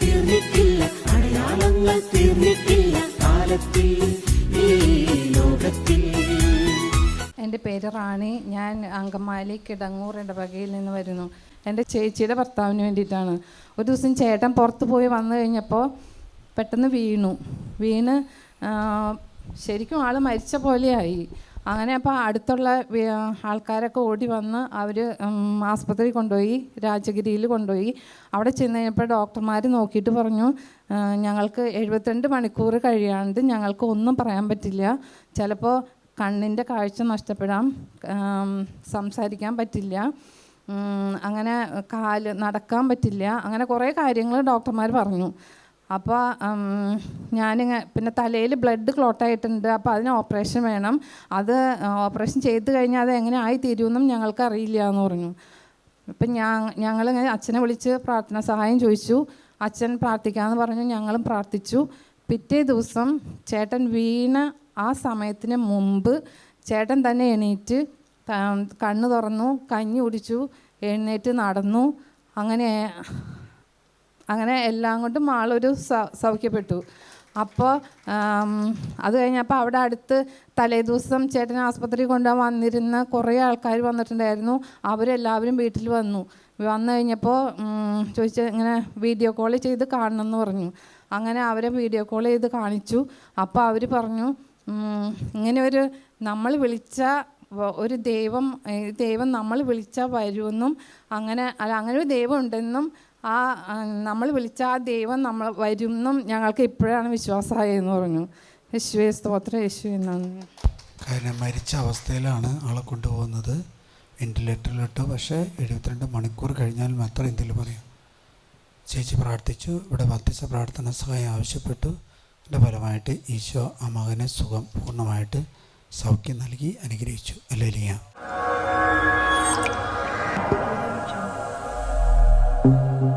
തീർന്നിട്ടില്ല തീർന്നിട്ടില്ല എന്റെ പേര് റാണി. ഞാൻ അങ്കമാലി കിടങ്ങൂർ ഇടവകയിൽ നിന്ന് വരുന്നു. എന്റെ ചേച്ചിയുടെ ഭർത്താവിന് വേണ്ടിയിട്ടാണ്. ഒരു ദിവസം ചേട്ടൻ പുറത്ത് പോയി വന്നു കഴിഞ്ഞപ്പോൾ പെട്ടെന്ന് വീണു. വീണ് ശരിക്കും ആൾ മരിച്ച പോലെയായി. അങ്ങനെ അപ്പോൾ അടുത്തുള്ള ആൾക്കാരൊക്കെ ഓടി വന്ന് അവർ ആസ്പത്രി കൊണ്ടുപോയി രാജഗിരിയിൽ കൊണ്ടുപോയി. അവിടെ ചെന്ന് കഴിഞ്ഞപ്പോൾ ഡോക്ടർമാർ നോക്കിയിട്ട് പറഞ്ഞു ഞങ്ങൾക്ക് എഴുപത്തിരണ്ട് മണിക്കൂർ കഴിയാണ്ട് ഞങ്ങൾക്ക് ഒന്നും പറയാൻ പറ്റില്ല. ചിലപ്പോൾ കണ്ണിന്റെ കാഴ്ച നഷ്ടപ്പെടാം സംസാരിക്കാൻ പറ്റില്ല അങ്ങനെ കാൽ നടക്കാൻ പറ്റില്ല അങ്ങനെ കുറേ കാര്യങ്ങൾ ഡോക്ടർമാർ പറഞ്ഞു. അപ്പോൾ ഞാനിങ്ങനെ പിന്നെ തലയിൽ ബ്ലഡ് ക്ലോട്ടായിട്ടുണ്ട് അപ്പോൾ അതിന് ഓപ്പറേഷൻ വേണം. അത് ഓപ്പറേഷൻ ചെയ്ത് കഴിഞ്ഞാൽ അത് എങ്ങനെ ആയി തീരുമെന്നും ഞങ്ങൾക്ക് അറിയില്ല എന്ന് പറഞ്ഞു. അപ്പം ഞാൻ ഞങ്ങളിങ്ങനെ അച്ഛനെ വിളിച്ച് പ്രാർത്ഥന സഹായം ചോദിച്ചു. അച്ഛൻ പ്രാർത്ഥിക്കാമെന്ന് പറഞ്ഞു ഞങ്ങളും പ്രാർത്ഥിച്ചു. പിറ്റേ ദിവസം ചേട്ടൻ വീണ ആ സമയത്തിന് മുമ്പ് ചേട്ടൻ തന്നെ എണീറ്റ് കണ്ണ് തുറന്നു കഞ്ഞി കുടിച്ചു എഴുന്നേറ്റ് നടന്നു. അങ്ങനെ അങ്ങനെ എല്ലാം കൊണ്ടും ആളൊരു സൗഖ്യപ്പെട്ടു. അപ്പോൾ അത് കഴിഞ്ഞപ്പോൾ അവിടെ അടുത്ത് തലേ ദിവസം ചേട്ടൻ ആസ്പത്രി കൊണ്ടുപോകാൻ വന്നിരുന്ന കുറേ ആൾക്കാർ വന്നിട്ടുണ്ടായിരുന്നു. അവരെല്ലാവരും വീട്ടിൽ വന്നു. വന്നു കഴിഞ്ഞപ്പോൾ ചോദിച്ച ഇങ്ങനെ വീഡിയോ കോൾ ചെയ്ത് കാണണം എന്ന് പറഞ്ഞു. അങ്ങനെ അവരെ വീഡിയോ കോൾ ചെയ്ത് കാണിച്ചു. അപ്പോൾ അവർ പറഞ്ഞു ഇങ്ങനെ ഒരു നമ്മൾ വിളിച്ച ഒരു ദൈവം ദൈവം നമ്മൾ വിളിച്ചാൽ വരുമെന്നും അങ്ങനെ അല്ല അങ്ങനെ ഒരു ദൈവം ഉണ്ടെന്നും ആ നമ്മൾ വിളിച്ചാൽ ദൈവം നമ്മൾ വരുമെന്നും ഞങ്ങൾക്ക് ഇപ്പോഴാണ് വിശ്വാസമായെന്ന് പറഞ്ഞു. യേശുവേ സ്തോത്ര യേശു എന്നാണ് കാരണം മരിച്ച അവസ്ഥയിലാണ് ആളെ കൊണ്ടുപോകുന്നത്. വെന്റിലേറ്ററിലിട്ട് പക്ഷേ എഴുപത്തിരണ്ട് മണിക്കൂർ കഴിഞ്ഞാൽ മാത്രം എന്തെങ്കിലും പറയാം? ചേച്ചി പ്രാർത്ഥിച്ചു. ഇവിടെ മധ്യസ്ഥ പ്രാർത്ഥന സഹായം ആവശ്യപ്പെട്ടു. അതിന്റെ ഫലമായിട്ട് ഈശോ ആ മകനെ സുഖം പൂർണമായിട്ട് സൗഖ്യം നൽകി അനുഗ്രഹിച്ചു. അല്ലേ ലിയ thank you.